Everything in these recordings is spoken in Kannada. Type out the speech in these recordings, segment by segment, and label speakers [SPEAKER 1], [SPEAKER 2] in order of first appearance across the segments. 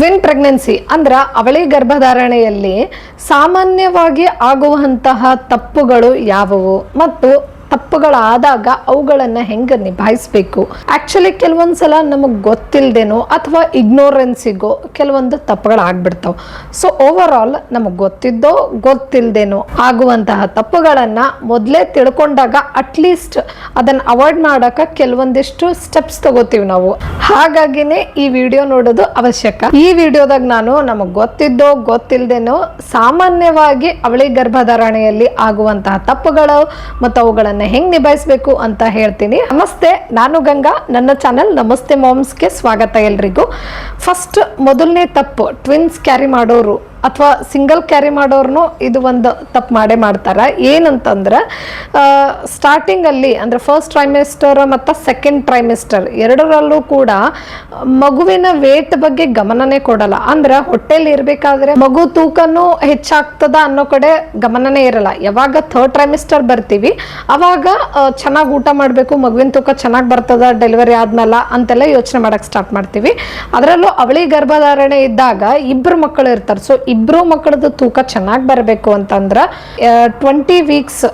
[SPEAKER 1] ಟ್ವಿನ್ ಪ್ರೆಗ್ನೆನ್ಸಿ ಅಂದ್ರೆ ಅವಳಿ ಗರ್ಭಧಾರಣೆಯಲ್ಲಿ ಸಾಮಾನ್ಯವಾಗಿ ಆಗುವಂತಹ ತಪ್ಪುಗಳು ಯಾವುವು ಮತ್ತು ತಪ್ಪುಗಳಾದಾಗ ಅವುಗಳನ್ನು ಹೆಂಗೆ ನಿಭಾಯಿಸಬೇಕು? ಆ್ಯಕ್ಚುಲಿ ಕೆಲವೊಂದ್ಸಲ ನಮಗೆ ಗೊತ್ತಿಲ್ಲದೇನೋ ಅಥವಾ ಇಗ್ನೋರೆನ್ಸಿಗೋ ಕೆಲವೊಂದು ತಪ್ಪುಗಳಾಗ್ಬಿಡ್ತಾವೆ. ಸೊ ಓವರ್ ಆಲ್ ನಮಗೆ ಗೊತ್ತಿದ್ದೋ ಗೊತ್ತಿಲ್ಲದೇನೋ ಆಗುವಂತಹ ತಪ್ಪುಗಳನ್ನು ಮೊದಲೇ ತಿಳ್ಕೊಂಡಾಗ ಅಟ್ಲೀಸ್ಟ್ ಅದನ್ನು ಅವಾಯ್ಡ್ ಮಾಡೋಕೆ ಕೆಲವೊಂದಿಷ್ಟು ಸ್ಟೆಪ್ಸ್ ತಗೋತೀವಿ ನಾವು. ಹಾಗಾಗಿನೇ ಈ ವಿಡಿಯೋ ನೋಡೋದು ಅವಶ್ಯಕ. ಈ ವಿಡಿಯೋದಾಗ ನಾನು ನಮಗ್ ಗೊತ್ತಿದ್ದೋ ಗೊತ್ತಿಲ್ಲದೇನೋ ಸಾಮಾನ್ಯವಾಗಿ ಅವಳಿ ಗರ್ಭಧಾರಣೆಯಲ್ಲಿ ಆಗುವಂತಹ ತಪ್ಪುಗಳು ಮತ್ತು ಅವುಗಳನ್ನು ಹೆಂಗ್ ನಿಭಾಯಿಸಬೇಕು ಅಂತ ಹೇಳ್ತೀನಿ. ನಮಸ್ತೆ, ನಾನು ಗಂಗಾ. ನನ್ನ ಚಾನಲ್ ನಮಸ್ತೆ ಮಾಮ್ಸ್ಗೆ ಸ್ವಾಗತ ಎಲ್ರಿಗೂ. ಫಸ್ಟ್ ಮೊದಲನೇ ತಪ್ಪು ಟ್ವಿನ್ಸ್ ಕ್ಯಾರಿ ಮಾಡೋರು. ಅಥವಾ ಸಿಂಗಲ್ ಕ್ಯಾರಿ ಮಾಡೋರ್ನು ಇದು ಒಂದು ತಪ್ಪು ಮಾಡೇ ಮಾಡ್ತಾರೆ. ಏನಂತಂದ್ರೆ ಸ್ಟಾರ್ಟಿಂಗಲ್ಲಿ ಅಂದರೆ ಫಸ್ಟ್ ಟ್ರೈಮೆಸ್ಟರ್ ಮತ್ತು ಸೆಕೆಂಡ್ ಟ್ರೈಮೆಸ್ಟರ್ ಎರಡರಲ್ಲೂ ಕೂಡ ಮಗುವಿನ ವೇಟ್ ಬಗ್ಗೆ ಗಮನನೇ ಕೊಡಲ್ಲ. ಅಂದ್ರೆ ಹೊಟ್ಟೆಲಿ ಇರಬೇಕಾದ್ರೆ ಮಗು ತೂಕನೂ ಹೆಚ್ಚಾಗ್ತದ ಅನ್ನೋ ಕಡೆ ಗಮನನೇ ಇರಲ್ಲ. ಯಾವಾಗ ಥರ್ಡ್ ಟ್ರೈಮೆಸ್ಟರ್ ಬರ್ತೀವಿ, ಅವಾಗ ಚೆನ್ನಾಗಿ ಊಟ ಮಾಡಬೇಕು, ಮಗುವಿನ ತೂಕ ಚೆನ್ನಾಗಿ ಬರ್ತದ ಡೆಲಿವರಿ ಆದ್ಮೇಲೆ ಅಂತೆಲ್ಲ ಯೋಚನೆ ಮಾಡಕ್ಕೆ ಸ್ಟಾರ್ಟ್ ಮಾಡ್ತೀವಿ. ಅದರಲ್ಲೂ ಅವಳಿ ಗರ್ಭಧಾರಣೆ ಇದ್ದಾಗ ಇಬ್ಬರು ಮಕ್ಕಳು ಇರ್ತಾರೆ. ಸೊ ಇಬ್ಬರು ಮಕ್ಕಳದ್ದು ತೂಕ ಚೆನ್ನಾಗಿ ಬರಬೇಕು ಅಂತಂದ್ರೆ ಟ್ವೆಂಟಿ ವೀಕ್ಸ್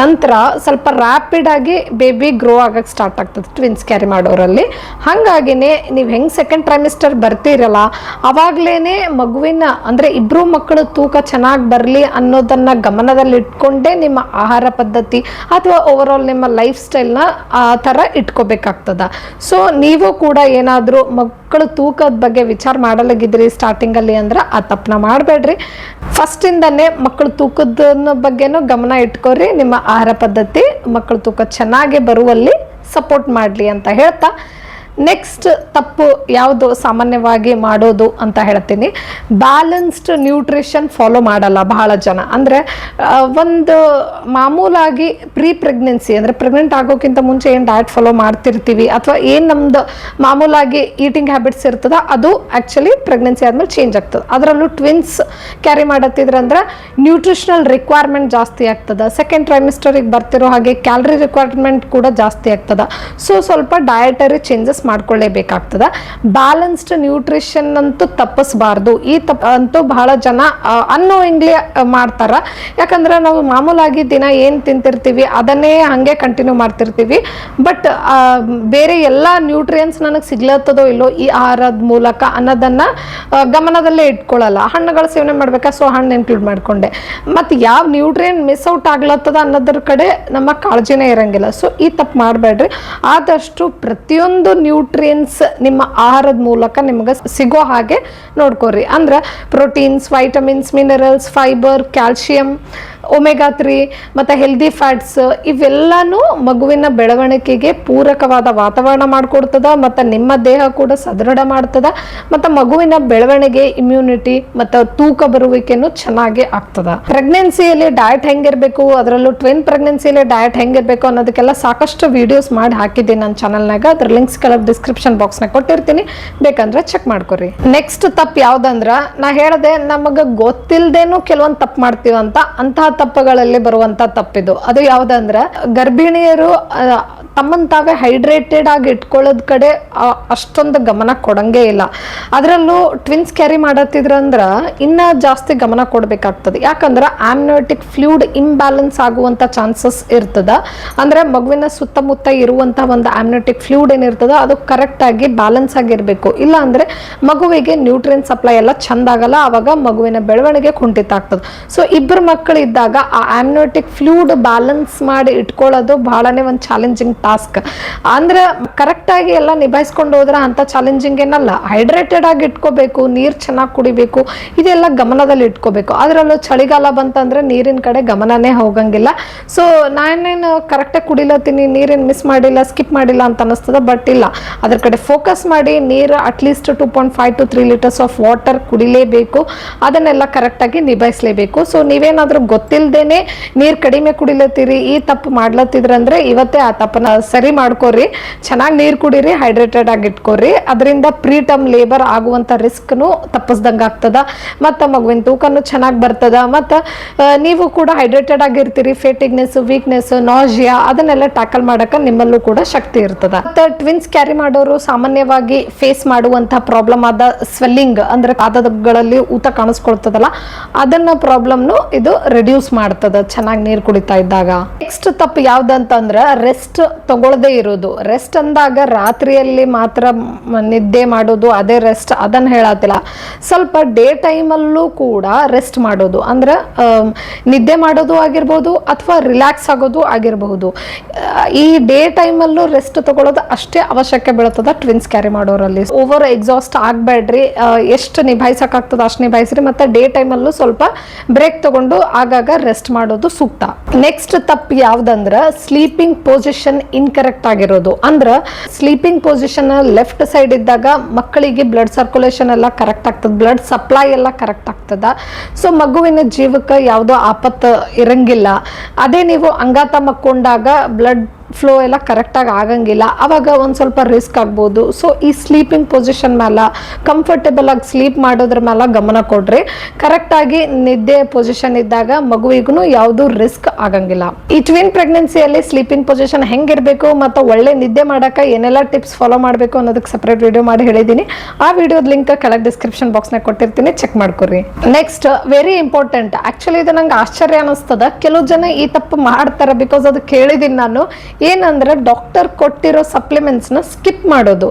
[SPEAKER 1] ನಂತರ ಸ್ವಲ್ಪ ರ್ಯಾಪಿಡ್ ಆಗಿ ಬೇಬಿ ಗ್ರೋ ಆಗಕ್ಕೆ ಸ್ಟಾರ್ಟ್ ಆಗ್ತದೆ ಟ್ವಿನ್ಸ್ ಕ್ಯಾರಿ ಮಾಡೋರಲ್ಲಿ. ಹಾಗಾಗಿನೇ ನೀವು ಹೆಂಗೆ ಸೆಕೆಂಡ್ ಟ್ರೈಮಿಸ್ಟರ್ ಬರ್ತೀರಲ್ಲ ಅವಾಗಲೇ ಮಗುವಿನ, ಅಂದರೆ ಇಬ್ಬರು ಮಕ್ಕಳು ತೂಕ ಚೆನ್ನಾಗಿ ಬರಲಿ ಅನ್ನೋದನ್ನು ಗಮನದಲ್ಲಿ ಇಟ್ಕೊಂಡೇ ನಿಮ್ಮ ಆಹಾರ ಪದ್ಧತಿ ಅಥವಾ ಓವರ್ ಆಲ್ ನಿಮ್ಮ ಲೈಫ್ ಸ್ಟೈಲ್ನ ಆ ಥರ ಇಟ್ಕೋಬೇಕಾಗ್ತದ. ಸೊ ನೀವು ಕೂಡ ಏನಾದರೂ ಮಕ್ಕಳು ತೂಕದ ಬಗ್ಗೆ ವಿಚಾರ ಮಾಡಲಾಗಿದ್ರಿ ಸ್ಟಾರ್ಟಿಂಗಲ್ಲಿ ಅಂದ್ರೆ ಆ ತಪ್ಪನ ಮಾಡಬೇಡ್ರಿ. ಫಸ್ಟಿಂದನೇ ಮಕ್ಕಳು ತೂಕದ ಬಗ್ಗೆನೂ ಗಮನ ಇಟ್ಕೋರಿ, ನಿಮ್ಮ ಆಹಾರ ಪದ್ಧತಿ ಮಕ್ಕಳು ತೂಕ ಚೆನ್ನಾಗಿ ಬರುವಲ್ಲಿ ಸಪೋರ್ಟ್ ಮಾಡಲಿ ಅಂತ ಹೇಳ್ತಾ. ನೆಕ್ಸ್ಟ್ ತಪ್ಪು ಯಾವುದು ಸಾಮಾನ್ಯವಾಗಿ ಮಾಡೋದು ಅಂತ ಹೇಳ್ತೀನಿ. ಬ್ಯಾಲೆನ್ಸ್ಡ್ ನ್ಯೂಟ್ರಿಷನ್ ಫಾಲೋ ಮಾಡಲ್ಲ ಬಹಳ ಜನ. ಅಂದರೆ ಒಂದು ಮಾಮೂಲಾಗಿ ಪ್ರೀ ಪ್ರೆಗ್ನೆನ್ಸಿ ಅಂದರೆ ಪ್ರೆಗ್ನೆಂಟ್ ಆಗೋಕ್ಕಿಂತ ಮುಂಚೆ ಏನು ಡಯಟ್ ಫಾಲೋ ಮಾಡ್ತಿರ್ತೀವಿ ಅಥವಾ ಏನು ನಮ್ದು ಮಾಮೂಲಾಗಿ ಈಟಿಂಗ್ ಹ್ಯಾಬಿಟ್ಸ್ ಇರ್ತದೆ ಅದು ಆ್ಯಕ್ಚುಲಿ ಪ್ರೆಗ್ನೆನ್ಸಿ ಆದಮೇಲೆ ಚೇಂಜ್ ಆಗ್ತದೆ. ಅದರಲ್ಲೂ ಟ್ವಿನ್ಸ್ ಕ್ಯಾರಿ ಮಾಡತ್ತಿದ್ರೆ ಅಂದ್ರೆ ನ್ಯೂಟ್ರಿಷನಲ್ ರಿಕ್ವೈರ್ಮೆಂಟ್ ಜಾಸ್ತಿ ಆಗ್ತದೆ. ಸೆಕೆಂಡ್ ಟ್ರೈಮಿಸ್ಟರಿಗೆ ಬರ್ತಿರೋ ಹಾಗೆ ಕ್ಯಾಲರಿ ರಿಕ್ವೈರ್ಮೆಂಟ್ ಕೂಡ ಜಾಸ್ತಿ ಆಗ್ತದೆ. ಸೊ ಸ್ವಲ್ಪ ಡಯಟರಿ ಚೇಂಜಸ್ ಮಾಡ್ಕೊಳ್ಳೇಬೇಕಾಗ್ತದೆ. ಬ್ಯಾಲೆನ್ಸ್ಡ್ ನ್ಯೂಟ್ರಿಷನ್ ಅಂತೂ ತಪ್ಪಿಸಬಾರ್ದು. ಈ ತಪ್ಪ ಅಂತೂ ಬಹಳ ಜನ ಅನ್ನೋ ಅನ್ನೋಯಿಂಗ್ಲಿ ಮಾಡ್ತಾರೆ. ಯಾಕಂದ್ರೆ ನಾವು ಮಾಮೂಲಾಗಿ ದಿನ ಏನು ತಿಂತಿರ್ತೀವಿ ಅದನ್ನೇ ಹಾಗೆ ಕಂಟಿನ್ಯೂ ಮಾಡ್ತಿರ್ತೀವಿ. ಬಟ್ ಬೇರೆ ಎಲ್ಲ ನ್ಯೂಟ್ರಿಯನ್ಸ್ ನನಗೆ ಸಿಗ್ಲತ್ತದೋ ಇಲ್ಲೋ ಈ ಆಹಾರದ ಮೂಲಕ ಅನ್ನೋದನ್ನ ಗಮನದಲ್ಲೇ ಇಟ್ಕೊಳ್ಳಲ್ಲ ಹಣ್ಣುಗಳ ಸೇವನೆ ಮಾಡ್ಬೇಕಾ? ಸೊ ಹಣ್ಣು ಇನ್ಕ್ಲೂಡ್ ಮಾಡ್ಕೊಂಡೆ. ಮತ್ತು ಯಾವ ನ್ಯೂಟ್ರಿಯನ್ ಮಿಸ್ ಔಟ್ ಆಗ್ಲತ್ತದ ಅನ್ನೋದ್ರ ಕಡೆ ನಮ್ಮ ಕಾಳಜಿನೇ ಇರಂಗಿಲ್ಲ. ಸೊ ಈ ತಪ್ಪು ಮಾಡಬೇಡ್ರಿ. ಆದಷ್ಟು ಪ್ರತಿಯೊಂದು ನ್ಯೂಟ್ರಿಯನ್ಸ್ ನಿಮ್ಮ ಆಹಾರದ ಮೂಲಕ ನಿಮಗೆ ಸಿಗೋ ಹಾಗೆ ನೋಡ್ಕೊರಿ. ಅಂದ್ರೆ proteins vitamins minerals fibre calcium omega three ಮತ್ತು ಹೆಲ್ದಿ ಫ್ಯಾಟ್ಸ್ ಇವೆಲ್ಲನೂ ಮಗುವಿನ ಬೆಳವಣಿಗೆಗೆ ಪೂರಕವಾದ ವಾತಾವರಣ ಮಾಡಿಕೊಡ್ತದ, ಮತ್ತು ನಿಮ್ಮ ದೇಹ ಕೂಡ ಸದೃಢ ಮಾಡ್ತದ, ಮತ್ತು ಮಗುವಿನ ಬೆಳವಣಿಗೆ ಇಮ್ಯುನಿಟಿ ಮತ್ತು ತೂಕ ಬರುವಿಕೆನೂ ಚೆನ್ನಾಗಿ ಆಗ್ತದ. ಪ್ರೆಗ್ನೆನ್ಸಿಯಲ್ಲಿ ಡಯಟ್ ಹೆಂಗಿರಬೇಕು, ಅದರಲ್ಲೂ ಟ್ವಿನ್ ಪ್ರೆಗ್ನೆನ್ಸಿಯಲ್ಲಿ ಡಯಟ್ ಹೆಂಗಿರಬೇಕು ಅನ್ನೋದಕ್ಕೆಲ್ಲ ಸಾಕಷ್ಟು ವಿಡಿಯೋಸ್ ಮಾಡಿ ಹಾಕಿದ್ದೀನಿ ನನ್ನ ಚಾನಲ್ನಾಗ ಅದ್ರ ಲಿಂಕ್ಸ್ ಕೆಳಗೆ ಡಿಸ್ಕ್ರಿಪ್ಷನ್ ಬಾಕ್ಸ್ನಾಗ ಕೊಟ್ಟಿರ್ತೀನಿ. ಬೇಕಂದ್ರೆ ಚೆಕ್ ಮಾಡ್ಕೊರಿ. ನೆಕ್ಸ್ಟ್ ತಪ್ಪು ಯಾವ್ದಂದ್ರ, ನಾ ಹೇಳಿದೆ, ನಮಗೆ ಗೊತ್ತಿಲ್ಲದೇನು ಕೆಲವೊಂದು ತಪ್ಪು ಮಾಡ್ತೀವಂತ ಅಂತ ತಪ್ಪುಗಳಲ್ಲಿ ಬರುವಂತ ತಪ್ಪಿದು. ಅದು ಯಾವ್ದಂದ್ರೆ ಗರ್ಭಿಣಿಯರು ತಮ್ಮನ್ ತಾವೇ ಹೈಡ್ರೇಟೆಡ್ ಆಗಿ ಇಟ್ಕೊಳ್ಳೋದ್ ಕಡೆ ಅಷ್ಟೊಂದು ಗಮನ ಕೊಡಂಗೇ ಇಲ್ಲ. ಅದರಲ್ಲೂ ಟ್ವಿನ್ಸ್ ಕ್ಯಾರಿ ಮಾಡತ್ತಿದ್ರಂದ್ರ ಇನ್ನ ಜಾಸ್ತಿ ಗಮನ ಕೊಡ್ಬೇಕಾಗ್ತದೆ. ಯಾಕಂದ್ರೆ ಆಮ್ನೋಟಿಕ್ ಫ್ಲೂಡ್ ಇಂಬ್ಯಾಲೆನ್ಸ್ ಆಗುವಂತ ಚಾನ್ಸಸ್ ಇರ್ತದ. ಅಂದ್ರೆ ಮಗುವಿನ ಸುತ್ತಮುತ್ತ ಇರುವಂತ ಒಂದು ಆಮ್ನೋಟಿಕ್ ಫ್ಲೂಡ್ ಏನಿರ್ತದ, ಅದು ಕರೆಕ್ಟ್ ಆಗಿ ಬ್ಯಾಲೆನ್ಸ್ ಆಗಿರ್ಬೇಕು. ಇಲ್ಲ ಅಂದ್ರೆ ಮಗುವಿಗೆ ನ್ಯೂಟ್ರಿಯನ್ ಸಪ್ಲೈ ಎಲ್ಲ ಚಂದ ಆಗಲ್ಲ ಅವಾಗ ಮಗುವಿನ ಬೆಳವಣಿಗೆ ಕುಂಠಿತ ಆಗ್ತದೆ. ಸೊ ಇಬ್ಬರು ಮಕ್ಕಳು ಇದ್ದಾಗ ಆ ಆಮ್ನೋಟಿಕ್ ಫ್ಲೂಡ್ ಬ್ಯಾಲೆನ್ಸ್ ಮಾಡಿ ಇಟ್ಕೊಳ್ಳೋದು ಬಹಳನೇ ಒಂದು ಚಾಲೆಂಜಿಂಗ್ ಟಾಸ್ಕ್ ಅಂದ್ರೆ ಕರೆಕ್ಟಾಗಿ ಎಲ್ಲ ನಿಭಾಯಿಸ್ಕೊಂಡು ಹೋದ್ರೆ ಅಂತ ಚಾಲೆಂಜಿಂಗ್ ಏನಲ್ಲ ಹೈಡ್ರೇಟೆಡ್ ಆಗಿ ಇಟ್ಕೋಬೇಕು, ನೀರು ಚೆನ್ನಾಗಿ ಕುಡಿಬೇಕು, ಇದೆಲ್ಲ ಗಮನದಲ್ಲಿ ಇಟ್ಕೋಬೇಕು. ಅದರಲ್ಲೂ ಚಳಿಗಾಲ ಬಂತಂದರೆ ನೀರಿನ ಕಡೆ ಗಮನನೇ ಹೋಗಂಗಿಲ್ಲ. ಸೊ ನಾನೇನು ಕರೆಕ್ಟಾಗಿ ಕುಡಿಲತ್ತೀನಿ, ನೀರಿನ ಮಿಸ್ ಮಾಡಿಲ್ಲ ಸ್ಕಿಪ್ ಮಾಡಿಲ್ಲ ಅಂತ ಅನ್ನಿಸ್ತದೆ ಬಟ್ ಇಲ್ಲ. ಅದ್ರ ಕಡೆ ಫೋಕಸ್ ಮಾಡಿ ನೀರು at least two point five two three litres of water ಕುಡಿಲೇಬೇಕು. ಅದನ್ನೆಲ್ಲ ಕರೆಕ್ಟಾಗಿ ನಿಭಾಯಿಸಲೇಬೇಕು. ಸೊ ನೀವೇನಾದರೂ ಗೊತ್ತಿಲ್ಲ ಗೊತ್ತಿಲ್ದೇನೆ ನೀರು ಕಡಿಮೆ ಕುಡಿಲತ್ತೀರಿ, ಈ ತಪ್ಪು ಮಾಡ್ಲತ್ತಿದ್ರಂದ್ರೆ ಇವತ್ತೇ ಆ ತಪ್ಪನ್ನ ಸರಿ ಮಾಡ್ಕೋರಿ, ಚೆನ್ನಾಗಿ ನೀರು ಕುಡೀರಿ, ಹೈಡ್ರೇಟೆಡ್ ಆಗಿ ಇಟ್ಕೋರಿ. ಅದರಿಂದ ಪ್ರೀ ಟರ್ಮ್ ಲೇಬರ್ ಆಗುವಂತ ರಿಸ್ಕ್ನು ತಪ್ಪಿಸ್ದಂಗೆ ಆಗ್ತದ. ಮತ್ತು ಮಗುವಿನ ತೂಕನು ಚೆನ್ನಾಗಿ ಬರ್ತದ. ಮತ್ತು ನೀವು ಕೂಡ ಹೈಡ್ರೇಟೆಡ್ ಆಗಿರ್ತೀರಿ ಫೇಟಿಗ್ನೆಸ್ ವೀಕ್ನೆಸ್ ನಾಜಿಯಾ ಅದನ್ನೆಲ್ಲ ಟ್ಯಾಕಲ್ ಮಾಡಕ ನಿಮ್ಮಲ್ಲೂ ಕೂಡ ಶಕ್ತಿ ಇರ್ತದ. ಮತ್ತು ಟ್ವಿನ್ಸ್ ಕ್ಯಾರಿ ಮಾಡೋರು ಸಾಮಾನ್ಯವಾಗಿ ಫೇಸ್ ಮಾಡುವಂಥ ಪ್ರಾಬ್ಲಮ್ ಆದ ಸ್ವೆಲ್ಲಿಂಗ್ ಅಂದರೆ ಪಾದಗಳಲ್ಲಿ ಊತ ಕಾಣಿಸ್ಕೊಳ್ತದಲ್ಲ, ಅದನ್ನ ಪ್ರಾಬ್ಲಮ್ನು ಇದು ರಿಡ್ಯೂಸ್ ಮಾಡ್ತದ, ಚೆನ್ನಾಗಿ ನೀರು ಕುಡಿತಾ ಇದ್ದಾಗ. ನೆಕ್ಸ್ಟ್ ತಪ್ಪು ಯಾವ್ದಂತಂದ್ರೆ ರೆಸ್ಟ್ ತಗೊಳ್ಳದೆ ಇರೋದು. ರೆಸ್ಟ್ ಅಂದಾಗ ರಾತ್ರಿಯಲ್ಲಿ ಮಾತ್ರ ನಿದ್ದೆ ಮಾಡೋದು, ಅದೇ ರೆಸ್ಟ್ ಅದನ್ನ ಹೇಳತ್ತಿಲ್ಲ. ಸ್ವಲ್ಪ ಡೇ ಟೈಮಲ್ಲೂ ಕೂಡ ರೆಸ್ಟ್ ಮಾಡೋದು. ಅಂದ್ರೆ ನಿದ್ದೆ ಮಾಡೋದು ಆಗಿರ್ಬೋದು ಅಥವಾ ರಿಲ್ಯಾಕ್ಸ್ ಆಗೋದು ಆಗಿರಬಹುದು ಈ ಡೇ ಟೈಮಲ್ಲೂ ರೆಸ್ಟ್ ತಗೊಳ್ಳೋದು ಅಷ್ಟೇ ಅವಶ್ಯಕ ಬೀಳ್ತದ ಟ್ವಿನ್ಸ್ ಕ್ಯಾರಿ ಮಾಡೋರಲ್ಲಿ. ಓವರ್ ಎಕ್ಸಾಸ್ಟ್ ಆಗಬೇಡ್ರಿ ಎಷ್ಟು ನಿಭಾಯಿಸಕ್ಕಾಗ್ತದೆ ಅಷ್ಟು ನಿಭಾಯಿಸ್ರಿ. ಮತ್ತೆ ಡೇ ಟೈಮಲ್ಲೂ ಸ್ವಲ್ಪ ಬ್ರೇಕ್ ತಗೊಂಡು ಆಗಾಗ ರೆಸ್ಟ್ ಮಾಡೋದು ಸೂಕ್ತ. ನೆಕ್ಸ್ಟ್ ತಪ್ಪು ಯಾವ್ದಂದ್ರ ಸ್ಲೀಪಿಂಗ್ ಪೊಸಿಷನ್ ಇನ್ಕರೆಕ್ಟ್ ಆಗಿರೋದು. ಅಂದ್ರ ಸ್ಲೀಪಿಂಗ್ ಪೊಸಿಷನ್ ಲೆಫ್ಟ್ ಸೈಡ್ ಇದ್ದಾಗ ಮಕ್ಕಳಿಗೆ ಬ್ಲಡ್ ಸರ್ಕ್ಯುಲೇಷನ್ ಎಲ್ಲ ಕರೆಕ್ಟ್ ಆಗ್ತದ ಬ್ಲಡ್ ಸಪ್ಲೈ ಎಲ್ಲ ಕರೆಕ್ಟ್ ಆಗ್ತದ. ಸೊ ಮಗುವಿನ ಜೀವಕ್ಕೆ ಯಾವುದೋ ಆಪತ್ತು ಇರಂಗಿಲ್ಲ. ಅದೇ ನೀವು ಅಂಗಾತ ಮಕ್ಕೊಂಡಾಗ ಬ್ಲಡ್ ಫ್ಲೋ ಎಲ್ಲ ಕರೆಕ್ಟಾಗಿ ಆಗಂಗಿಲ್ಲ. ಅವಾಗ ಒಂದು ಸ್ವಲ್ಪ ರಿಸ್ಕ್ ಆಗ್ಬೋದು. ಸೊ ಈ ಸ್ಲೀಪಿಂಗ್ ಪೊಸಿಷನ್ ಮೇಲೆ ಕಂಫರ್ಟೇಬಲ್ ಆಗಿ ಸ್ಲೀಪ್ ಮಾಡೋದ್ರ ಮೇಲೆ ಗಮನ ಕೊಡ್ರಿ. ಕರೆಕ್ಟಾಗಿ ನಿದ್ದೆ ಪೊಸಿಷನ್ ಇದ್ದಾಗ ಮಗುವಿಗೂ ಯಾವುದು ರಿಸ್ಕ್ ಆಗಂಗಿಲ್ಲ. ಈ ಟ್ವಿನ್ ಪ್ರೆಗ್ನೆನ್ಸಿಯಲ್ಲಿ ಸ್ಲೀಪಿಂಗ್ ಪೊಸಿಷನ್ ಹೆಂಗಿರಬೇಕು ಮತ್ತು ಒಳ್ಳೆ ನಿದ್ದೆ ಮಾಡೋಕೆ ಏನೆಲ್ಲ ಟಿಪ್ಸ್ ಫಾಲೋ ಮಾಡಬೇಕು ಅನ್ನೋದಕ್ಕೆ ಸಪ್ರೇಟ್ ವಿಡಿಯೋ ಮಾಡಿ ಹೇಳಿದ್ದೀನಿ ಆ ವಿಡಿಯೋದ ಲಿಂಕ್ ಕೆಳಗೆ ಡಿಸ್ಕ್ರಿಪ್ಷನ್ ಬಾಕ್ಸ್ನಾಗ ಕೊಟ್ಟಿರ್ತೀನಿ. ಚೆಕ್ ಮಾಡ್ಕೊರಿ. ನೆಕ್ಸ್ಟ್ ವೆರಿ ಇಂಪಾರ್ಟೆಂಟ್ ಆ್ಯಕ್ಚುಲಿ ಇದು ನಂಗೆ ಆಶ್ಚರ್ಯ ಅನಿಸ್ತದ. ಕೆಲವು ಜನ ಈ ತಪ್ಪು ಮಾಡ್ತಾರೆ ಬಿಕಾಸ್ ಅದು ಕೇಳಿದ್ದೀನಿ ನಾನು. ಏನಂದ್ರೆ ಡಾಕ್ಟರ್ ಕೊಟ್ಟಿರೋ ಸಪ್ಲಿಮೆಂಟ್ಸ್ನ ಸ್ಕಿಪ್ ಮಾಡೋದು.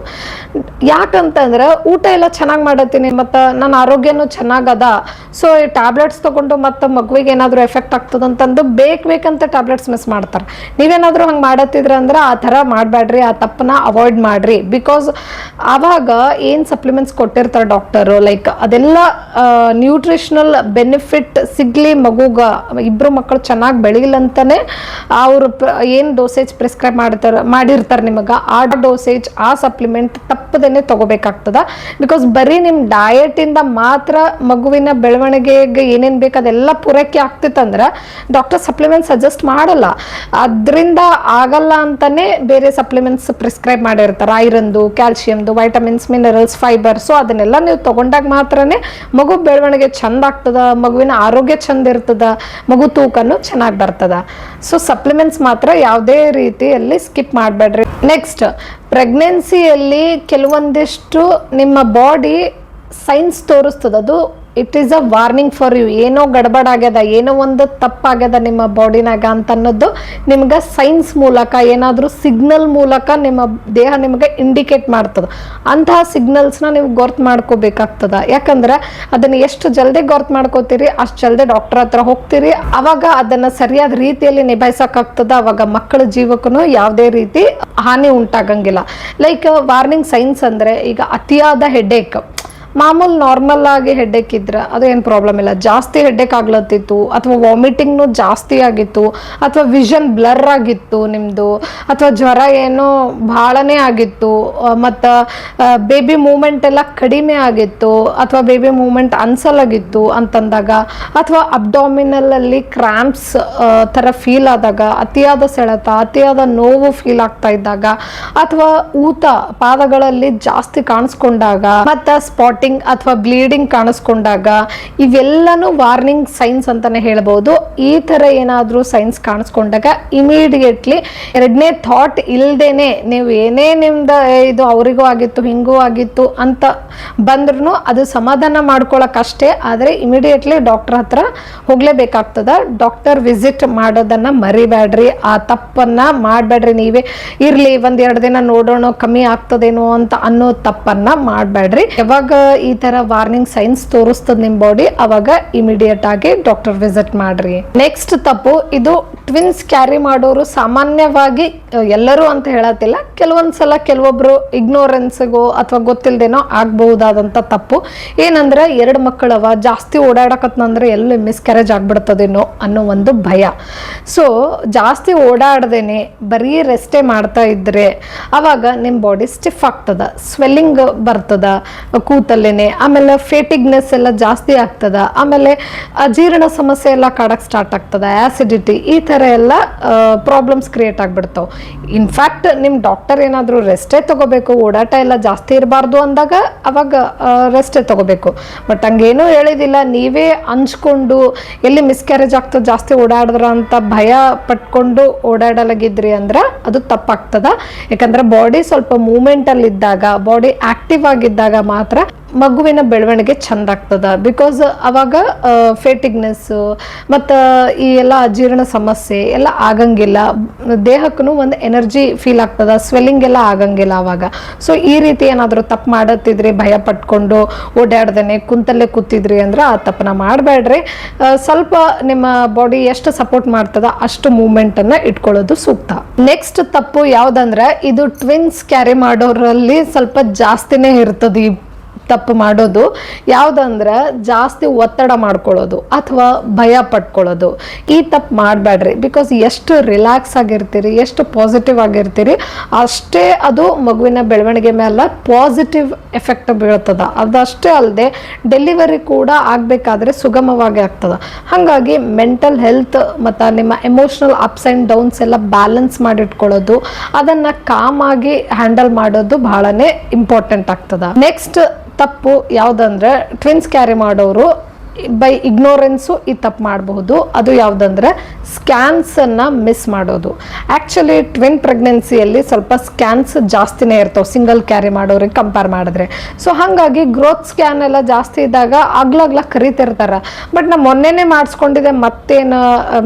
[SPEAKER 1] ಯಾಕಂತಂದ್ರೆ ಊಟ ಎಲ್ಲ ಚೆನ್ನಾಗಿ ಮಾಡತ್ತೀನಿ, ಮತ್ತು ನನ್ನ ಆರೋಗ್ಯನೂ ಚೆನ್ನಾಗದ ಸೊ ಈ ಟ್ಯಾಬ್ಲೆಟ್ಸ್ ತೊಗೊಂಡು ಮತ್ತು ಮಗುವಿಗೆ ಏನಾದರೂ ಎಫೆಕ್ಟ್ ಆಗ್ತದಂತಂದು ಬೇಕು ಬೇಕಂತ ಟ್ಯಾಬ್ಲೆಟ್ಸ್ ಮಿಸ್ ಮಾಡ್ತಾರೆ. ನೀವೇನಾದರೂ ಹಂಗೆ ಮಾಡತ್ತಿದ್ರೆ ಅಂದ್ರೆ ಆ ಥರ ಮಾಡಬೇಡ್ರಿ ಆ ತಪ್ಪನ್ನ ಅವಾಯ್ಡ್ ಮಾಡಿರಿ. ಬಿಕಾಸ್ ಆವಾಗ ಏನು ಸಪ್ಲಿಮೆಂಟ್ಸ್ ಕೊಟ್ಟಿರ್ತಾರೆ ಡಾಕ್ಟರು ಲೈಕ್ ಅದೆಲ್ಲ ನ್ಯೂಟ್ರಿಷನಲ್ ಬೆನಿಫಿಟ್ ಸಿಗ್ಲಿ ಮಗುಗ ಇಬ್ಬರು ಮಕ್ಕಳು ಚೆನ್ನಾಗಿ ಬೆಳೀಲಿ ಅಂತಲೇ ಅವರು ಏನು ಡೋಸೇಜ್ ಪ್ರಿಸ್ಕ್ರೈಬ್ ಮಾಡ್ತಾರೆ ಮಾಡಿರ್ತಾರೆ ನಿಮಗೆ. ಆ ಡೋಸೇಜ್ ಆ ಸಪ್ಲಿಮೆಂಟ್ ತಪ್ಪದೇ ತಗೋಬೇಕಾಗ್ತದ. ಬಿಕಾಸ್ ಬರೀ ನಿಮ್ಮ ಡಯಟಿಂದ ಮಾತ್ರ ಮಗುವಿನ ಬೆಳವಣಿಗೆಗೆ ಏನೇನು ಬೇಕು ಅದೆಲ್ಲ ಪೂರೈಕೆ ಆಗ್ತಿತ್ತಂದ್ರೆ ಡಾಕ್ಟರ್ ಸಪ್ಲಿಮೆಂಟ್ ಸಜೆಸ್ಟ್ ಮಾಡಲ್ಲ. ಅದರಿಂದ ಆಗಲ್ಲ ಅಂತಲೇ ಬೇರೆ ಸಪ್ಲಿಮೆಂಟ್ಸ್ ಪ್ರಿಸ್ಕ್ರೈಬ್ ಮಾಡಿರ್ತಾರೆ. ಐರನ್ದು ಕ್ಯಾಲ್ಶಿಯಮ್ದು ವೈಟಮಿನ್ಸ್ ಮಿನರಲ್ಸ್ ಫೈಬರ್ ಸೊ ಅದನ್ನೆಲ್ಲ ನೀವು ತಗೊಂಡಾಗ ಮಾತ್ರನೇ ಮಗು ಬೆಳವಣಿಗೆ ಚಂದ ಆಗ್ತದ, ಮಗುವಿನ ಆರೋಗ್ಯ ಚಂದ ಇರ್ತದ, ಮಗು ತೂಕನು ಚೆನ್ನಾಗಿ ಬರ್ತದ. ಸೊ ಸಪ್ಲಿಮೆಂಟ್ಸ್ ಮಾತ್ರ ಯಾವುದೇ ರೀತಿಯಲ್ಲಿ ಸ್ಕಿಪ್ ಮಾಡಬೇಡ್ರಿ. ನೆಕ್ಸ್ಟ್ ಪ್ರೆಗ್ನೆನ್ಸಿಯಲ್ಲಿ ಕೆಲವೊಂದಿಷ್ಟು ನಿಮ್ಮ ಬಾಡಿ ಸೈನ್ಸ್ ತೋರಿಸ್ತದೆ. ಅದು it is a warning for you ಏನೋ ಗಡಬಡ ಆಗ್ಯದ ಏನೋ ಒಂದು ತಪ್ಪಾಗ್ಯದ ನಿಮ್ಮ ಬಾಡಿನಾಗ ಅಂತ ಅನ್ನೋದು ನಿಮ್ಗೆ ಸೈನ್ಸ್ ಮೂಲಕ, ಏನಾದರೂ ಸಿಗ್ನಲ್ ಮೂಲಕ ನಿಮ್ಮ ದೇಹ ನಿಮಗೆ ಇಂಡಿಕೇಟ್ ಮಾಡ್ತದೆ. ಅಂತಹ ಸಿಗ್ನಲ್ಸ್ನ ನೀವು ಗೊರ್ತು ಮಾಡ್ಕೋಬೇಕಾಗ್ತದ. ಯಾಕಂದ್ರೆ ಅದನ್ನು ಎಷ್ಟು ಜಲ್ದಿ ಗೊರ್ತು ಮಾಡ್ಕೋತೀರಿ, ಅಷ್ಟು ಜಲ್ದಿ ಡಾಕ್ಟರ್ ಹತ್ರ ಹೋಗ್ತೀರಿ. ಅವಾಗ ಅದನ್ನು ಸರಿಯಾದ ರೀತಿಯಲ್ಲಿ ನಿಭಾಯಿಸೋಕ್ಕಾಗ್ತದ. ಅವಾಗ ಮಕ್ಕಳ ಜೀವಕ್ಕೂ ಯಾವುದೇ ರೀತಿ ಹಾನಿ ಉಂಟಾಗಂಗಿಲ್ಲ. ಲೈಕ್ ವಾರ್ನಿಂಗ್ ಸೈನ್ಸ್ ಅಂದರೆ ಈಗ ಅತಿಯಾದ ಹೆಡ್ಏಕ್ ಮಾಮೂಲು ನಾರ್ಮಲ್ ಆಗಿ ಹೆಡ್ಡೇಕ್ ಇದ್ರೆ ಅದು ಏನು ಪ್ರಾಬ್ಲಮ್ ಇಲ್ಲ. ಜಾಸ್ತಿ ಹೆಡ್ಡೇಕ್ ಆಗ್ಲತ್ತಿತ್ತು ಅಥವಾ ವಾಮಿಟಿಂಗ್ನು ಜಾಸ್ತಿ ಆಗಿತ್ತು ಅಥವಾ ವಿಷನ್ ಬ್ಲರ್ ಆಗಿತ್ತು ನಿಮ್ಮದು ಅಥವಾ ಜ್ವರ ಏನೋ ಭಾಳನೇ ಆಗಿತ್ತು ಮತ್ತು ಬೇಬಿ ಮೂಮೆಂಟ್ ಎಲ್ಲ ಕಡಿಮೆ ಆಗಿತ್ತು ಅಥವಾ ಬೇಬಿ ಮೂಮೆಂಟ್ ಅನ್ಸಲಾಗಿತ್ತು ಅಂತಂದಾಗ ಅಥವಾ ಅಬ್ಡಾಮಿನಲಲ್ಲಿ ಕ್ರ್ಯಾಂಪ್ಸ್ ಥರ ಫೀಲ್ ಆದಾಗ, ಅತಿಯಾದ ಸೆಳೆತ, ಅತಿಯಾದ ನೋವು ಫೀಲ್ ಆಗ್ತಾ ಇದ್ದಾಗ ಅಥವಾ ಊತ, ಪಾದಗಳಲ್ಲಿ ಜಾಸ್ತಿ ಕಾಣಿಸ್ಕೊಂಡಾಗ, ಮತ್ತು ಸ್ಪಾಟಿಂಗ್ ಅಥವಾ ಬ್ಲೀಡಿಂಗ್ ಕಾಣಿಸ್ಕೊಂಡಾಗ ಇವೆಲ್ಲನೂ ವಾರ್ನಿಂಗ್ ಸೈನ್ಸ್ ಅಂತಾನೆ ಹೇಳ್ಬೋದು. ಈ ಥರ ಏನಾದರೂ ಸೈನ್ಸ್ ಕಾಣಿಸ್ಕೊಂಡಾಗ ಇಮಿಡಿಯೇಟ್ಲಿ ಎರಡನೇ ಥಾಟ್ ಇಲ್ಲದೇನೆ ನೀವು ಏನೇ ನಿಮ್ದು ಇದು ಅವರಿಗೂ ಆಗಿತ್ತು, ಹಿಂಗೂ ಆಗಿತ್ತು ಅಂತ ಬಂದ್ರೂ ಅದು ಸಮಾಧಾನ ಮಾಡ್ಕೊಳ್ಳೋಕ್ಕಷ್ಟೇ ಆದರೆ ಇಮಿಡಿಯೇಟ್ಲಿ ಡಾಕ್ಟರ್ ಹತ್ರ ಹೋಗ್ಲೇಬೇಕಾಗ್ತದ. ಡಾಕ್ಟರ್ ವಿಸಿಟ್ ಮಾಡೋದನ್ನು ಮರಿಬೇಡ್ರಿ ಆ ತಪ್ಪನ್ನು ಮಾಡಬೇಡ್ರಿ ನೀವೇ. ಇರಲಿ, ಒಂದು ಎರಡು ದಿನ ನೋಡೋಣ ಕಮ್ಮಿ ಆಗ್ತದೇನೋ ಅಂತ ಅನ್ನೋ ತಪ್ಪನ್ನು ಮಾಡಬೇಡ್ರಿ ಯಾವಾಗ ಈ ತರ ವಾರ್ನಿಂಗ್ ಸೈನ್ಸ್ ತೋರಿಸ್ತದ ನಿಮ್ ಬಾಡಿ ಅವಾಗ ಇಮಿಡಿಯೇಟ್ ಆಗಿ ಡಾಕ್ಟರ್ ವಿಸಿಟ್ ಮಾಡ್ರಿ. ನೆಕ್ಸ್ಟ್ ತಪ್ಪು, ಇದು ಟ್ವಿನ್ಸ್ ಕ್ಯಾರಿ ಮಾಡೋರು ಸಾಮಾನ್ಯವಾಗಿ ಎಲ್ಲರೂ ಅಂತ ಹೇಳತ್ತಿಲ್ಲ. ಕೆಲವೊಂದ್ಸಲ ಕೆಲವೊಬ್ರು ಇಗ್ನೋರೆನ್ಸ್ಗೋ ಅಥವಾ ಗೊತ್ತಿಲ್ದೇನೋ ಆಗಬಹುದಾದಂಥ ತಪ್ಪು. ಏನಂದ್ರೆ ಎರಡು ಮಕ್ಕಳವ ಜಾಸ್ತಿ ಓಡಾಡಕತ್ನಂದ್ರೆ ಎಲ್ಲಿ ಮಿಸ್ಕ್ಯಾರೇಜ್ ಆಗ್ಬಿಡ್ತದೇನೋ ಅನ್ನೋ ಒಂದು ಭಯ. ಸೊ ಜಾಸ್ತಿ ಓಡಾಡ್ದೇನೆ, ಬರೀ ರೆಸ್ಟೇ ಮಾಡ್ತಾ ಇದ್ರೆ, ಅವಾಗ ನಿಮ್ಮ ಬಾಡಿ ಸ್ಟಿಫ್ ಆಗ್ತದ ಸ್ವೆಲ್ಲಿಂಗ್ ಬರ್ತದ, ಕೂತಲ್ಲಿ ಟೈಮಲ್ಲಿನೇ ಆಮೇಲೆ ಫೇಟಿಗ್ನೆಸ್ ಎಲ್ಲ ಜಾಸ್ತಿ ಆಗ್ತದ. ಆಮೇಲೆ ಅಜೀರ್ಣ ಸಮಸ್ಯೆ ಎಲ್ಲ ಕಾಡಕ್ಕೆ ಸ್ಟಾರ್ಟ್ ಆಗ್ತದ. ಆಸಿಡಿಟಿ ಈ ಥರ ಎಲ್ಲ ಪ್ರಾಬ್ಲಮ್ಸ್ ಕ್ರಿಯೇಟ್ ಆಗಿಬಿಡ್ತಾವೆ. ಇನ್ಫ್ಯಾಕ್ಟ್ ನಿಮ್ಮ ಡಾಕ್ಟರ್ ಏನಾದರೂ ರೆಸ್ಟೇ ತಗೋಬೇಕು, ಓಡಾಟ ಎಲ್ಲ ಜಾಸ್ತಿ ಇರಬಾರ್ದು ಅಂದಾಗ ಅವಾಗ ರೆಸ್ಟೇ ತಗೋಬೇಕು. ಬಟ್ ಹಂಗೇನೂ ಹೇಳಿದಿಲ್ಲ. ನೀವೇ ಹಂಚ್ಕೊಂಡು, ಎಲ್ಲಿ ಮಿಸ್ಕ್ಯಾರೇಜ್ ಆಗ್ತದೆ, ಜಾಸ್ತಿ ಓಡಾಡಿದ್ರ ಅಂತ ಭಯ ಪಟ್ಕೊಂಡು ಓಡಾಡಲಾಗಿದ್ರಿ ಅಂದ್ರೆ ಅದು ತಪ್ಪಾಗ್ತದ. ಯಾಕಂದ್ರೆ ಬಾಡಿ ಸ್ವಲ್ಪ ಮೂಮೆಂಟಲ್ಲಿ ಇದ್ದಾಗ ಬಾಡಿ ಆಕ್ಟಿವ್ ಆಗಿದ್ದಾಗ ಮಾತ್ರ ಮಗುವಿನ ಬೆಳವಣಿಗೆ ಚಂದ ಆಗ್ತದ? ಬಿಕಾಸ್ ಅವಾಗ ಫೇಟಿಗ್ನೆಸ್ಸು ಮತ್ತು ಈ ಎಲ್ಲ ಅಜೀರ್ಣ ಸಮಸ್ಯೆ ಎಲ್ಲ ಆಗಂಗಿಲ್ಲ. ದೇಹಕ್ಕೂ ಒಂದು ಎನರ್ಜಿ ಫೀಲ್ ಆಗ್ತದ ಸ್ವೆಲ್ಲಿಂಗ್ ಎಲ್ಲ ಆಗಂಗಿಲ್ಲ ಅವಾಗ. ಸೊ ಈ ರೀತಿ ಏನಾದರೂ ತಪ್ಪು ಮಾಡತ್ತಿದ್ರಿ, ಭಯ ಪಟ್ಕೊಂಡು ಓಡಾಡ್ದೇನೆ ಕುಂತಲ್ಲೇ ಕೂತಿದ್ರಿ ಅಂದ್ರೆ ಆ ತಪ್ಪನ ಮಾಡಬೇಡ್ರಿ ಸ್ವಲ್ಪ ನಿಮ್ಮ ಬಾಡಿ ಎಷ್ಟು ಸಪೋರ್ಟ್ ಮಾಡ್ತದ, ಅಷ್ಟು ಮೂಮೆಂಟನ್ನು ಇಟ್ಕೊಳ್ಳೋದು ಸೂಕ್ತ. ನೆಕ್ಸ್ಟ್ ತಪ್ಪು ಯಾವುದಂದ್ರೆ, ಇದು ಟ್ವಿನ್ಸ್ ಕ್ಯಾರಿ ಮಾಡೋರಲ್ಲಿ ಸ್ವಲ್ಪ ಜಾಸ್ತಿನೇ ಇರ್ತದೆ ಈ ತಪ್ಪು ಮಾಡೋದು ಯಾವುದಂದ್ರೆ ಜಾಸ್ತಿ ಒತ್ತಡ ಮಾಡ್ಕೊಳ್ಳೋದು ಅಥವಾ ಭಯ ಪಟ್ಕೊಳ್ಳೋದು. ಈ ತಪ್ಪು ಮಾಡಬೇಡ್ರಿ ಬಿಕಾಸ್ ಎಷ್ಟು ರಿಲ್ಯಾಕ್ಸ್ ಆಗಿರ್ತೀರಿ, ಎಷ್ಟು ಪಾಸಿಟಿವ್ ಆಗಿರ್ತೀರಿ, ಅಷ್ಟೇ ಅದು ಮಗುವಿನ ಬೆಳವಣಿಗೆ ಮೇಲೆ ಪಾಸಿಟಿವ್ ಎಫೆಕ್ಟ್ ಬೀಳ್ತದ. ಅದಷ್ಟೇ ಅಲ್ಲದೆ ಡೆಲಿವರಿ ಕೂಡ ಆಗಬೇಕಾದ್ರೆ ಸುಗಮವಾಗಿ ಆಗ್ತದ. ಹಾಗಾಗಿ ಮೆಂಟಲ್ ಹೆಲ್ತ್ ಮತ್ತು ನಿಮ್ಮ ಎಮೋಷ್ನಲ್ ಅಪ್ಸ್ ಆ್ಯಂಡ್ ಡೌನ್ಸ್ ಎಲ್ಲ ಬ್ಯಾಲೆನ್ಸ್ ಮಾಡಿಟ್ಕೊಳ್ಳೋದು, ಅದನ್ನು ಕಾಮಾಗಿ ಹ್ಯಾಂಡಲ್ ಮಾಡೋದು ಬಹಳನೇ ಇಂಪಾರ್ಟೆಂಟ್ ಆಗ್ತದ. ನೆಕ್ಸ್ಟ್ ತಪ್ಪು ಯಾವುದಂದ್ರೆ ಟ್ವಿನ್ಸ್ ಕ್ಯಾರಿ ಮಾಡೋರು ಬೈ ಇಗ್ನೋರೆನ್ಸು ಈ ತಪ್ಪು ಮಾಡಬಹುದು. ಅದು ಯಾವುದಂದ್ರೆ ಸ್ಕ್ಯಾನ್ಸನ್ನು ಮಿಸ್ ಮಾಡೋದು. ಆ್ಯಕ್ಚುಲಿ ಟ್ವಿನ್ ಪ್ರೆಗ್ನೆನ್ಸಿಯಲ್ಲಿ ಸ್ವಲ್ಪ ಸ್ಕ್ಯಾನ್ಸ್ ಜಾಸ್ತಿನೇ ಇರ್ತಾವೆ. ಸಿಂಗಲ್ ಕ್ಯಾರಿ ಮಾಡೋರಿಗೆ ಕಂಪೇರ್ ಮಾಡಿದ್ರೆ. ಸೊ ಹಾಗಾಗಿ ಗ್ರೋತ್ ಸ್ಕ್ಯಾನ್ ಎಲ್ಲ ಜಾಸ್ತಿ ಇದ್ದಾಗ ಆಗ್ಲಾಗ್ಲ ಕರಿತಿರ್ತಾರೆ. ಬಟ್ ನಾ ಮೊನ್ನೆನೇ ಮಾಡಿಸ್ಕೊಂಡಿದ್ದೆ, ಮತ್ತೇನು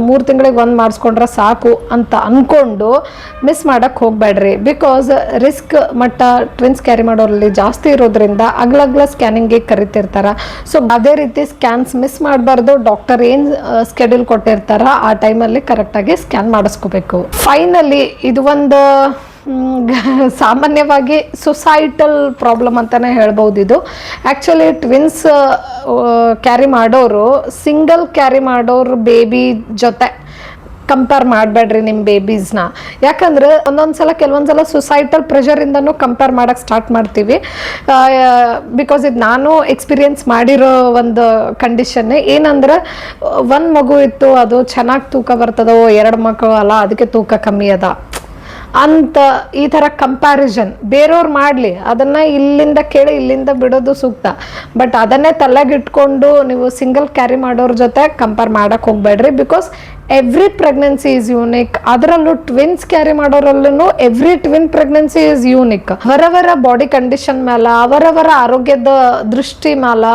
[SPEAKER 1] ಮೂರು ತಿಂಗಳಿಗೆ ಒಂದು ಮಾಡಿಸ್ಕೊಂಡ್ರೆ ಸಾಕು ಅಂತ ಅಂದ್ಕೊಂಡು ಮಿಸ್ ಮಾಡೋಕ್ಕೆ ಹೋಗಬೇಡ್ರಿ. ಬಿಕಾಸ್ ರಿಸ್ಕ್ ಮಟ್ಟ ಟ್ವಿನ್ಸ್ ಕ್ಯಾರಿ ಮಾಡೋರಲ್ಲಿ ಜಾಸ್ತಿ ಇರೋದ್ರಿಂದ ಅಗ್ಲಗ್ಲ ಸ್ಕ್ಯಾನಿಂಗಿಗೆ ಕರಿತಿರ್ತಾರೆ. ಸೊ ಅದೇ ರೀತಿ ಸ್ಕ್ಯಾನ್ಸ್ ಮಿಸ್ ಮಾಡಬಾರ್ದು ಡಾಕ್ಟರ್ ಏನು ಸ್ಕೆಡ್ಯೂಲ್ ಕೊಟ್ಟಿರ್ತಾರ, ಆ ಟೈಮಲ್ಲಿ ಕರೆಕ್ಟಾಗಿ ಸ್ಕ್ಯಾನ್ ಮಾಡಿಸ್ಕೋಬೇಕು. ಫೈನಲಿ ಇದು ಒಂದು ಸಾಮಾನ್ಯವಾಗಿ ಸೊಸೈಟಲ್ ಪ್ರಾಬ್ಲಮ್ ಅಂತಲೇ ಹೇಳ್ಬೋದು ಇದು. ಆ್ಯಕ್ಚುಲಿ ಟ್ವಿನ್ಸ್ ಕ್ಯಾರಿ ಮಾಡೋರು ಸಿಂಗಲ್ ಕ್ಯಾರಿ ಮಾಡೋರು ಬೇಬಿ ಜೊತೆ ಕಂಪೇರ್ ಮಾಡಬೇಡ್ರಿ ನಿಮ್ಮ ಬೇಬೀಸ್ನ ಯಾಕಂದ್ರೆ ಒಂದೊಂದು ಸಲ ಕೆಲವೊಂದು ಸಲ ಸೊಸೈಟಲ್ ಪ್ರೆಷರಿಂದನೂ ಕಂಪೇರ್ ಮಾಡೋಕ್ಕೆ ಸ್ಟಾರ್ಟ್ ಮಾಡ್ತೀವಿ ಬಿಕಾಸ್ ಇದು ನಾನು ಎಕ್ಸ್ಪೀರಿಯನ್ಸ್ ಮಾಡಿರೋ ಒಂದು ಕಂಡೀಷನ್ನೇ ಏನಂದ್ರೆ, ಒಂದು ಮಗು ಇತ್ತು, ಅದು ಚೆನ್ನಾಗಿ ತೂಕ ಬರ್ತದೋ, ಎರಡು ಮಕ್ಕಳು ಅಲ್ಲ, ಅದಕ್ಕೆ ತೂಕ ಕಮ್ಮಿ ಅದ. ಅಂತ ಈ ಥರ ಕಂಪ್ಯಾರಿಸನ್ ಬೇರೆಯವ್ರು ಮಾಡಲಿ, ಅದನ್ನು ಇಲ್ಲಿಂದ ಕೇಳಿ, ಇಲ್ಲಿಂದ ಬಿಡೋದು ಸೂಕ್ತ. ಬಟ್ ಅದನ್ನೇ ತಲೆಗಿಟ್ಕೊಂಡು ನೀವು ಸಿಂಗಲ್ ಕ್ಯಾರಿ ಮಾಡೋರ ಜೊತೆ ಕಂಪೇರ್ ಮಾಡೋಕ್ಕೆ ಹೋಗಬೇಡ್ರಿ because every pregnancy is unique ಅದರಲ್ಲೂ twins carry ಮಾಡೋರಲ್ಲೂ every twin pregnancy is unique ಅವರವರ ಬಾಡಿ ಕಂಡೀಷನ್ ಮೇಲೆ ಅವರವರ ಆರೋಗ್ಯದ ದೃಷ್ಟಿ ಮೇಲೆ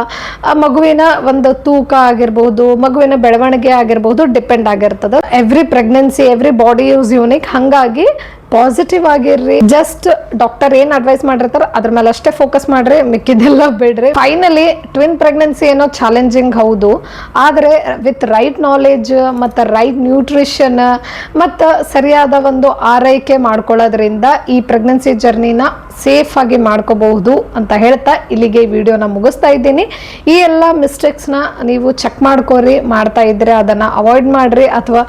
[SPEAKER 1] ಮಗುವಿನ ಒಂದು ತೂಕ ಆಗಿರ್ಬೋದು, ಮಗುವಿನ ಬೆಳವಣಿಗೆ ಆಗಿರ್ಬೋದು ಡಿಪೆಂಡ್ ಆಗಿರ್ತದೆ. Every pregnancy every body is unique ಹಾಗಾಗಿ ಪಾಸಿಟಿವ್ ಆಗಿರ್ರಿ. ಜಸ್ಟ್ ಡಾಕ್ಟರ್ ಏನ್ ಅಡ್ವೈಸ್ ಮಾಡಿರ್ತಾರ ಅದ್ರ ಮೇಲೆ ಅಷ್ಟೇ ಫೋಕಸ್ ಮಾಡ್ರಿ, ಮಿಕ್ಕಿದೆಲ್ಲ ಬಿಡ್ರಿ. ಫೈನಲಿ ಟ್ವಿನ್ ಪ್ರೆಗ್ನೆನ್ಸಿ ಏನೋ ಚಾಲೆಂಜಿಂಗ್ ಹೌದು. ಆದ್ರೆ ವಿತ್ ರೈಟ್ ನಾಲೆಜ್ ಮತ್ತು ರೈಟ್ ನ್ಯೂಟ್ರಿಷನ್ ಮತ್ತು ಸರಿಯಾದ ಒಂದು ಆರೈಕೆ ಮಾಡ್ಕೊಳ್ಳೋದ್ರಿಂದ ಈ ಪ್ರೆಗ್ನೆನ್ಸಿ ಜರ್ನಿನ ಸೇಫ್ ಆಗಿ ಮಾಡ್ಕೋಬಹುದು ಅಂತ ಹೇಳ್ತಾ ಇಲ್ಲಿಗೆ ಈ ವಿಡಿಯೋನ ಮುಗಿಸ್ತಾ ಇದ್ದೀನಿ. ಈ ಎಲ್ಲ ಮಿಸ್ಟೇಕ್ಸ್ನ ನೀವು ಚೆಕ್ ಮಾಡ್ಕೋರಿ, ಮಾಡ್ತಾ ಇದ್ರೆ ಅದನ್ನು ಅವಾಯ್ಡ್ ಮಾಡ್ರಿ ಅಥವಾ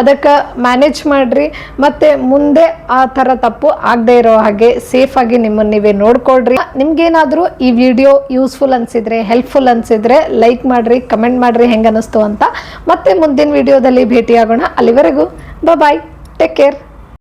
[SPEAKER 1] ಅದಕ್ಕೆ ಮ್ಯಾನೇಜ್ ಮಾಡ್ರಿ. ಮತ್ತು ಮುಂದೆ ಆ ಥರ ತಪ್ಪು ಆಗದೆ ಇರೋ ಹಾಗೆ ಸೇಫ್ ಆಗಿ ನಿಮ್ಮನ್ನು ನೀವೇ ನೋಡ್ಕೊಳ್ರಿ. ನಿಮ್ಗೇನಾದರೂ ಈ ವಿಡಿಯೋ ಯೂಸ್ಫುಲ್ ಅನ್ಸಿದ್ರೆ ಹೆಲ್ಪ್ಫುಲ್ ಅನ್ಸಿದ್ರೆ ಲೈಕ್ ಮಾಡ್ರಿ ಕಮೆಂಟ್ ಮಾಡ್ರಿ ಹೆಂಗೆ ಅನ್ನಿಸ್ತು ಅಂತ. ಮತ್ತೆ ಮುಂದಿನ ವಿಡಿಯೋದಲ್ಲಿ ಭೇಟಿಯಾಗೋಣ. ಅಲ್ಲಿವರೆಗೂ ಬಾಯ್ ಟೇಕ್ ಕೇರ್